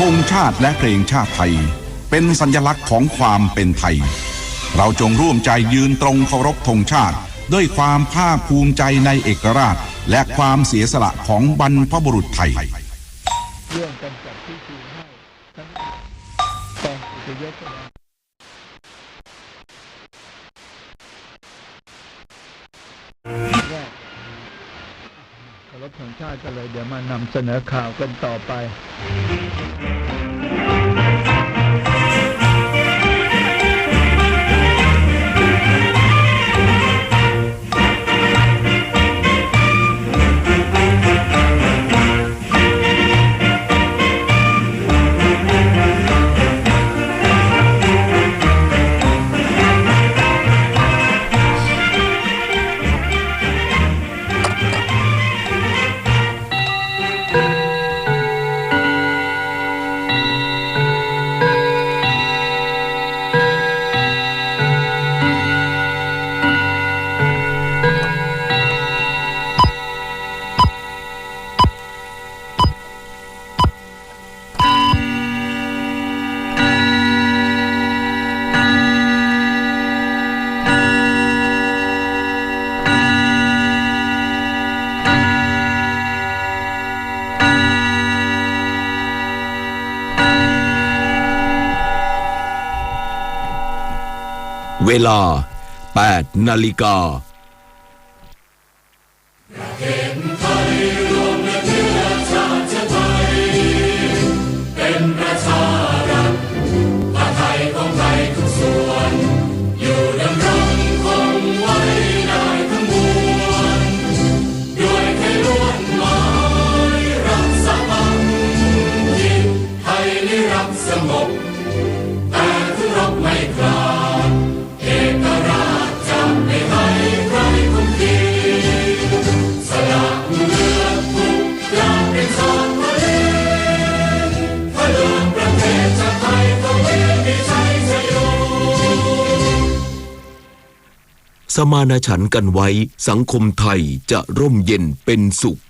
ธงชาติและเพลงชาติไทย เป็นสัญลักษณ์ของความเป็นไทย เราจงร่วมใจยืนตรงเคารพธงชาติ ด้วยความภาคภูมิใจในเอกราช และความเสียสละของบรรพบุรุษไทยร่วมกันจัดพิธีให้ทั้งกองอุปยศนะแรกเคารพธงชาติกันเลยเดี๋ยวมานำเสนอข่าวกันต่อไป เวลา 8 นาฬิกา สมานฉันท์กันไว้สังคมไทยจะร่มเย็นเป็นสุข